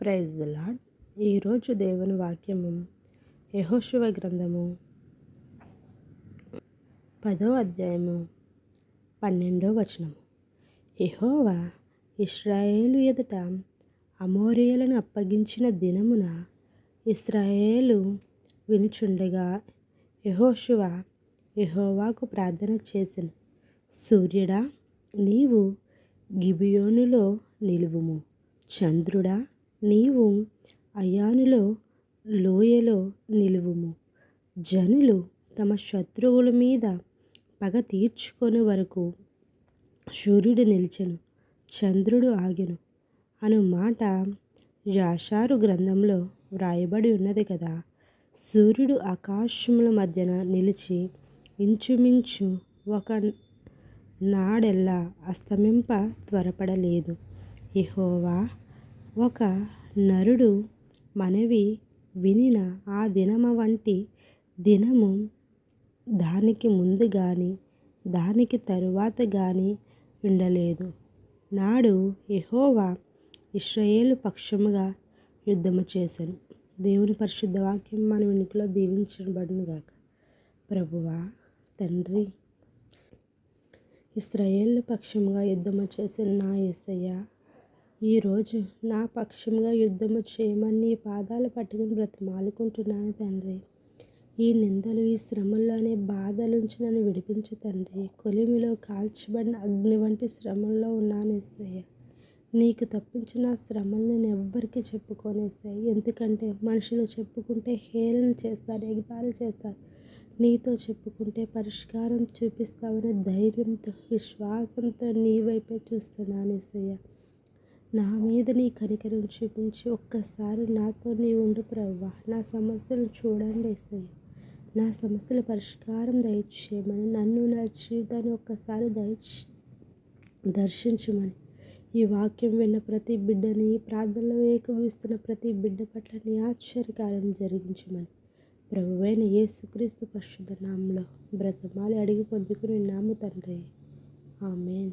Praise the lord ఈరోజు దేవుని వాక్యము యహోశివ గ్రంథము పదో అధ్యాయము పన్నెండో వచనము. యహోవా ఇస్రాయేలు ఎదుట అమోరియలను అప్పగించిన దినమున ఇస్రాయేలు వినుచుండగా యహోశివ యహోవాకు ప్రార్థన చేసెను. సూర్యుడా నీవు గిబియోనులో నిలువుము. చంద్రుడా నీవు అయానులో లోయలో నిలువుము. జనులు తమ శత్రువుల మీద పగ తీర్చుకొని వరకు సూర్యుడు నిలిచెను చంద్రుడు ఆగెను అను మాట యాషారు గ్రంథంలో వ్రాయబడి ఉన్నది కదా. సూర్యుడు ఆకాశముల మధ్యన నిలిచి ఇంచుమించు ఒక నాడెల్లా అస్తమింప త్వరపడలేదు. ఇహోవా ఒక నరుడు మనవి వినిన ఆ దినమ వంటి దినము దానికి ముందు కానీ దానికి తరువాత కానీ ఉండలేదు. నాడు ఎహోవా ఇస్రాయేలు పక్షముగా యుద్ధము చేశాను దేవుని పరిశుద్ధ వాక్యం మన వెనుకలో దీవించబడును గాక. ప్రభువా తండ్రి ఇస్రాయేల్ పక్షముగా యుద్ధము చేసిన నా ఏసయ్య ఈరోజు నా పక్షంగా యుద్ధము చేయమని నీ పాదాలు పట్టుకుని బ్రతిమాలుకుంటున్నాను తండ్రి. ఈ నిందలు ఈ శ్రమల్లోనే బాధలుంచి నన్ను విడిపించు తండ్రి. కొలిమిలో కాల్చబడిన అగ్ని వంటి శ్రమంలో ఉన్నాను ఎస్సయ్య నీకు తప్పించిన శ్రమలు నేను ఎవ్వరికి చెప్పుకోనేసాయి ఎందుకంటే మనుషులు చెప్పుకుంటే హేళన చేస్తారు ఎగతాలు చేస్తారు. నీతో చెప్పుకుంటే పరిష్కారం చూపిస్తావనే ధైర్యంతో విశ్వాసంతో నీ వైపే చూస్తున్నాను ఎస్సయ్య నా మీద నీ కనికరం చూపించి ఒక్కసారి నాతో నీ ఉండు ప్రవ్వా. నా సమస్యలు చూడండి ఏసయ్య. నా సమస్యల పరిష్కారం దయచేయమని నన్ను నా జీవితాన్ని ఒక్కసారి దయచి దర్శించమని. ఈ వాక్యం విన్న ప్రతి బిడ్డని ప్రార్థనలో ఏకవిస్తున్న ప్రతి బిడ్డ పట్ల నీ ఆశ్చర్యకారం జరిగించమని. ప్రభువైన యేసుక్రీస్తు పరిశుద్ధ నామంలో బ్రతమాలి అడిగి పొందుకుని నాము తండ్రి. ఆమెన్.